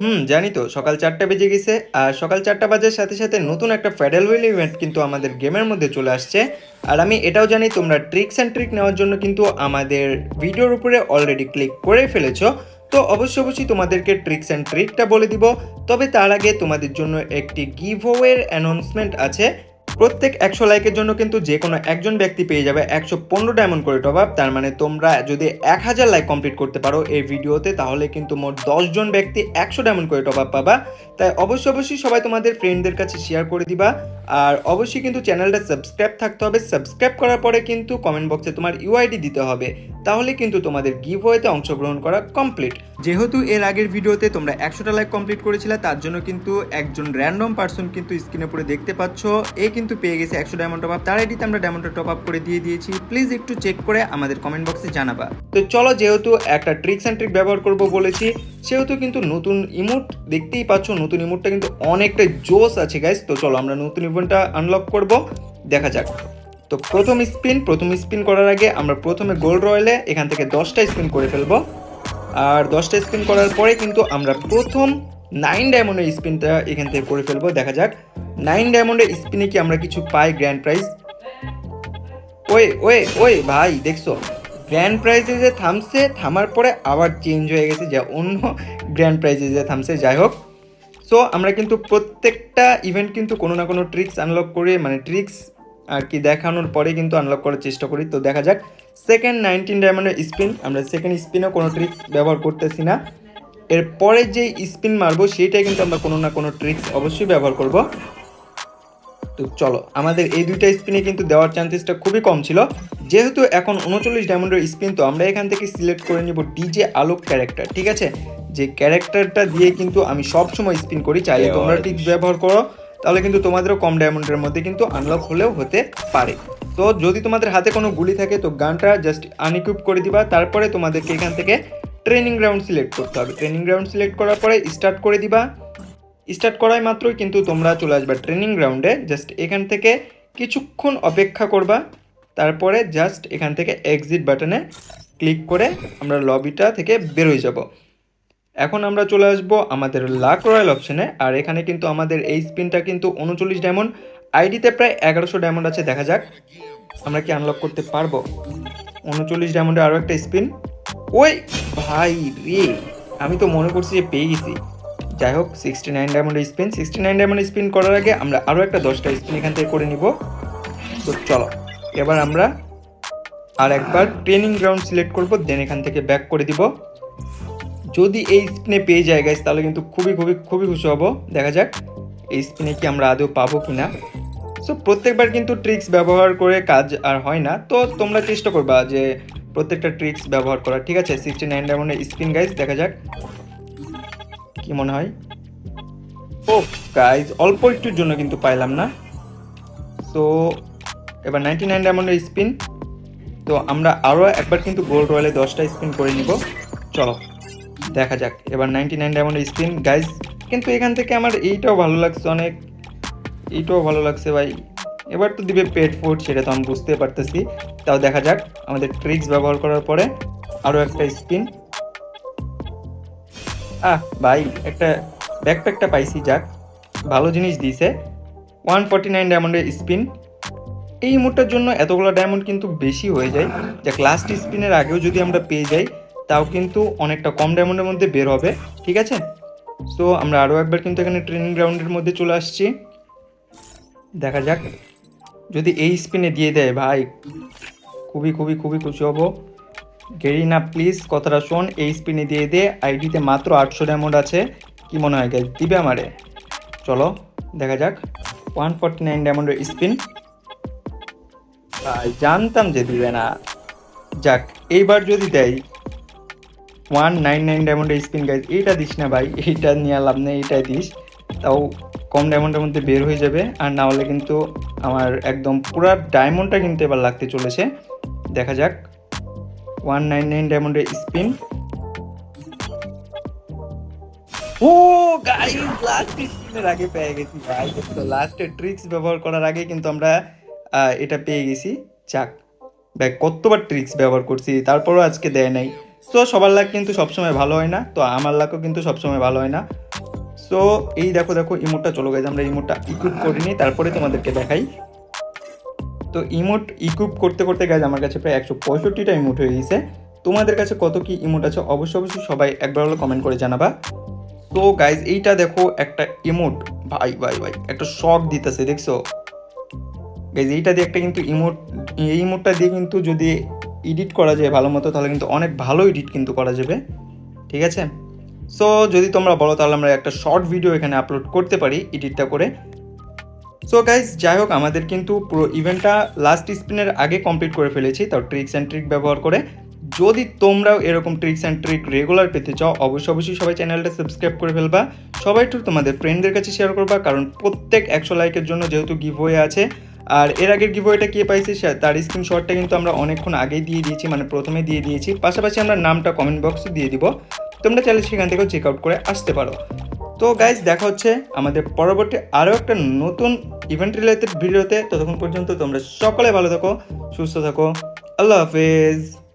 হুম, জানি তো। সকাল চারটা বেজে গেছে। আর সকাল চারটা বাজার সাথে সাথে নতুন একটা ফেডারেল হুইল ইভেন্ট কিন্তু আমাদের গেমের মধ্যে চলে আসছে। আর আমি এটাও জানি, তোমরা ট্রিক্স অ্যান্ড ট্রিক নেওয়ার জন্য কিন্তু আমাদের ভিডিওর উপরে অলরেডি ক্লিক করে ফেলেছো। তো অবশ্যই অবশ্যই তোমাদেরকে ট্রিক্স অ্যান্ড ট্রিকটা বলে দিব। তবে তার আগে তোমাদের জন্য একটি গিভ ওয়ের অ্যানাউন্সমেন্ট আছে। প্রত্যেক একশো লাইকের জন্য কিন্তু যে কোনো একজন ব্যক্তি পেয়ে যাবে একশো পনেরো ডায়মন্ড করে টপ আপ তার মানে তোমরা যদি এক হাজার লাইক কমপ্লিট করতে পারো এই ভিডিওতে, তাহলে কিন্তু মোট দশজন ব্যক্তি একশো ডায়মন্ড করে টপ আপ পাবা। তাই অবশ্যই অবশ্যই সবাই তোমাদের ফ্রেন্ডদের কাছে শেয়ার করে দিবা। আর অবশ্যই কিন্তু চ্যানেলটা সাবস্ক্রাইব থাকতে হবে। সাবস্ক্রাইব করার পরে কিন্তু কমেন্ট বক্সে তোমার ইউআইডি দিতে হবে। তাহলে কিন্তু তোমাদের গিভ ওয়েতে অংশগ্রহণ করা কমপ্লিট যেহেতু এর আগের ভিডিওতে তোমরা একশোটা লাইক কমপ্লিট করেছিলে, তার জন্য কিন্তু একজন র্যান্ডম পার্সন কিন্তু স্ক্রিনে পড়ে দেখতে পাচ্ছ। এ কিন্তু পেয়ে গেছে একশো ডায়মন্ড টপ আপ তার আইডিতে আমরা ডায়মন্ডটা টপ আপ করে দিয়ে দিয়েছি। প্লিজ একটু চেক করে আমাদের কমেন্ট বক্সে জানাবা। তো চলো যেহেতু একটা ট্রিক্স অ্যান্ড ট্রিক ব্যবহার করব বলেছি, সেহেতু কিন্তু নতুন ইমোট দেখতেই পাচ্ছ। নতুন ইমোটটা কিন্তু অনেকটা জোস আছে গাইস তো চলো আমরা নতুন ইমোটটা আনলক করব। দেখা যাক। তো প্রথম স্পিন প্রথম স্পিন করার আগে আমরা প্রথমে গোল্ড রয়েলে এখান থেকে দশটা স্পিন করে ফেলব। আর দশটা স্পিন করার পরে কিন্তু আমরা প্রথম নাইন ডায়মন্ডের স্পিনটা এখান থেকে করে ফেলব। দেখা যাক। নাইন ডায়মন্ডের স্পিনে কি আমরা কিছু পাই গ্র্যান্ড প্রাইজ ওই ওই ওই, ভাই, দেখছ? গ্র্যান্ড প্রাইজে যে থামছে, থামার পরে আবার চেঞ্জ হয়ে গেছে, যা অন্য গ্র্যান্ড প্রাইজে যে থামছে। যাই হোক সো আমরা কিন্তু প্রত্যেকটা ইভেন্ট কিন্তু কোনো না কোনো ট্রিক্স আনলক করে মানে ট্রিক্স আর কি দেখানোর পরে কিন্তু আনলক করার চেষ্টা করি। তো দেখা যাক। সেকেন্ড নাইনটিন ডায়মন্ডের স্পিন আমরা সেকেন্ড স্পিনেও কোনো ট্রিক্স ব্যবহার করতেছি না। এরপরে যে স্পিন মারবো, সেইটাই কিন্তু আমরা কোনো না কোনো ট্রিক্স অবশ্যই ব্যবহার করব। তো চলো, আমাদের এই দুইটা স্পিনে কিন্তু দেওয়ার চান্সেসটা খুবই কম ছিল। যেহেতু এখন উনচল্লিশ ডায়মন্ডের স্পিন তো আমরা এখান থেকে সিলেক্ট করে নিব ডিজে আলোক ক্যারেক্টার ঠিক আছে? যে ক্যারেক্টারটা দিয়ে কিন্তু আমি সব সময় স্পিন করি চাইলে তোমরা টিক্স ব্যবহার করো তাহলে কিন্তু তোমাদেরও কম ডায়মন্ডের মধ্যে কিন্তু আনলক হলেও হতে পারে। তো যদি তোমাদের হাতে কোনো গুলি থাকে তো গানটা জাস্ট আনইকুইপ করে দিবা তারপরে তোমাদেরকে এখান থেকে ট্রেনিং গ্রাউন্ড সিলেক্ট করতে হবে। ট্রেনিং গ্রাউন্ড সিলেক্ট করার পরে স্টার্ট করে দিবা। স্টার্ট করাই মাত্রই কিন্তু তোমরা চলে আসবে ট্রেনিং গ্রাউন্ডে জাস্ট এখান থেকে কিছুক্ষণ অপেক্ষা করবা তারপরে জাস্ট এখান থেকে এক্সিট বাটনে ক্লিক করে আমরা লবিটা থেকে বেরোয় যাব। এখন আমরা চলে আসব আমাদের লাক রয়্যাল অপশনে, আর এখানে কিন্তু আমাদের এই স্পিনটা কিন্তু উনচল্লিশ ডায়মন্ড, আইডিতে প্রায় এগারোশো ডায়মন্ড আছে, দেখা যাক। আমরা কি আনলক করতে পারব? উনচল্লিশ ডায়মন্ডে আরও একটা স্পিন। ওই ভাই রে, আমি তো মনে করছি যে পেয়ে গেছি। যাই হোক সিক্সটি নাইন ডায়মন্ডের spin sixty nine diamond spin করার আগে আমরা আরও একটা দশটা স্পিন এখান থেকে করে নিব। তো চলো, এবার আমরা আর একবার ট্রেনিং গ্রাউন্ড সিলেক্ট করব দেন এখান থেকে ব্যাক করে দিব। যদি এই স্পিনে পেয়ে যায় গাইস তাহলে কিন্তু খুবই খুবই খুবই খুশি হব। দেখা যাক, এই স্পিনে কি আমরা আদৌ পাবো কি না সো প্রত্যেকবার কিন্তু ট্রিক্স ব্যবহার করে কাজ আর হয় না। তো তোমরা চেষ্টা করবা যে প্রত্যেকটা ট্রিক্স ব্যবহার করা ঠিক আছে সিক্সটি নাইন ডায়মন্ডের স্পিন গাইস দেখা যাক কি মনে হয়। ও গাইজ অল্প একটুর জন্য কিন্তু পাইলাম না। সো এবার নাইনটি নাইন ডায়মন্ডের স্পিন তো আমরা আরও একবার কিন্তু গোল্ড রয়্যালে দশটা স্পিন করে নিব। চলো। দেখা যাক। এবার নাইনটি নাইন ডায়মন্ডের স্পিন গাইজ কিন্তু এখান থেকে আমার এইটাও ভালো লাগছে অনেক। এইটাও ভালো লাগছে ভাই। এবার তো দিবে পেট ফুড সেটা তো আমি বুঝতে পারতেছি। তাও দেখা যাক, আমাদের ট্রিক্স ব্যবহার করার পরে আরও একটা স্পিন আহ, ভাই, একটা ব্যাকপ্যাকটা পাইছি, যাক, ভালো জিনিস দিয়েছে। ওয়ান ফর্টি নাইন ডায়মন্ডের স্পিন এই মুডটার জন্য এতগুলো ডায়মন্ড কিন্তু বেশি হয়ে যায়। যাক লাস্ট স্পিনের আগেও যদি আমরা পেয়ে যাই তাও কিন্তু অনেকটা কম ডায়মন্ডের মধ্যে বের হবে, ঠিক আছে? সো আমরা আরও একবার কিন্তু এখানে ট্রেনিং গ্রাউন্ডের মধ্যে চলে আসছি। দেখা যাক, যদি এই স্পিনে দিয়ে দেয়, ভাই, খুবই খুবই খুবই খুশি হব। গেরিনা প্লিজ কথাটা শোন, এই স্পিনে দিয়ে দে আইডিতে মাত্র আটশো ডায়মন্ড আছে। কি মনে হয় গাইজ দিবে আমারে? চলো, দেখা যাক। ওয়ান ফর্টি নাইন ডায়মন্ডের স্পিন জানতাম যে দিবে না। যাক, এইবার যদি দেয় ওয়ান নাইন নাইন ডায়মন্ডের স্পিন গাইজ এইটা দিস না ভাই, এইটা নিয়ে লাভ নেই, এইটাই দিস। তাও কম ডায়মন্ডের মধ্যে বের হয়ে যাবে। আর না হলে কিন্তু আমার একদম পুরা ডায়মন্ডটা কিন্তু এবার লাগতে চলেছে। দেখা যাক ওয়ান নাইন নাইন ডায়মন্ডের স্পিন ও গাইস লাস্ট স্পিনের আগে পেয়ে গেছি ভাই। তো লাস্টে ট্রিক্স ব্যবহার করার আগে কিন্তু আমরা এটা পেয়ে গেছি। যাক, ভাই, কতবার ট্রিক্স ব্যবহার করছি, তারপরও আজকে দেয় নাই। সো সবার লাগ কিন্তু সবসময় ভালো হয় না। তো আমার লাকও কিন্তু সবসময় ভালো হয় না। সো এই দেখো দেখো, ইমোটটা চলো গেছে। আমরা ইমোটটা ইকুইপ করে নিই তারপরে তোমাদেরকে দেখাই। তো ইমোট ইকুইপ করতে করতে গেছে আমার কাছে প্রায় একশো পঁয়ষট্টিটা ইমোট হয়ে গেছে। তোমাদের কাছে কত কি ইমোট আছে? অবশ্যই অবশ্যই সবাই একবার হলো কমেন্ট করে জানাবা। তো গাইজ এইটা দেখো, একটা ইমোট। ভাই ভাই ভাই, একটা শখ দিতেছে, দেখছ? গাইজ এইটা দিয়ে একটা কিন্তু ইমোট, এই ইমোটটা দিয়ে কিন্তু যদি এডিট করা যায় ভালো মতো, তাহলে কিন্তু অনেক ভালো এডিট কিন্তু করা যাবে। ঠিক আছে? সো যদি তোমরা বলো, তাহলে আমরা একটা শর্ট ভিডিও এখানে আপলোড করতে পারি এডিটটা করে। সো গাইজ যাই হোক, আমাদের কিন্তু পুরো ইভেন্টটা লাস্ট স্পিনের আগে কমপ্লিট করে ফেলেছি, তাও ট্রিক্স অ্যান্ড ট্রিক ব্যবহার করে। যদি তোমরাও এরকম ট্রিক্স অ্যান্ড ট্রিক রেগুলার পেতে চাও, অবশ্যই অবশ্যই সবাই চ্যানেলটা সাবস্ক্রাইব করে ফেলবা। সবাই একটু তোমাদের ফ্রেন্ডদের কাছে শেয়ার করবা, কারণ প্রত্যেক একশো লাইকের জন্য যেহেতু গিভওয়ে আছে আর এর আগের গিভওয়েটা কে পাইছে তার স্ক্রিনশটটা কিন্তু আমরা অনেকক্ষণ আগেই দিয়ে দিয়েছি মানে প্রথমে দিয়ে দিয়েছি। পাশাপাশি আমরা নামটা কমেন্ট বক্সে দিয়ে দিব। তোমরা চাইলে সেখান থেকেও চেক আউট করে আসতে পারো। তো গাইজ দেখা হচ্ছে আমাদের পরবর্তী আরও একটা নতুন ইভেন্ট রিলেটেড ভিডিওতে ততক্ষণ পর্যন্ত তোমরা সকলে ভালো থাকো, সুস্থ থাকো। আল্লাহ হাফেজ।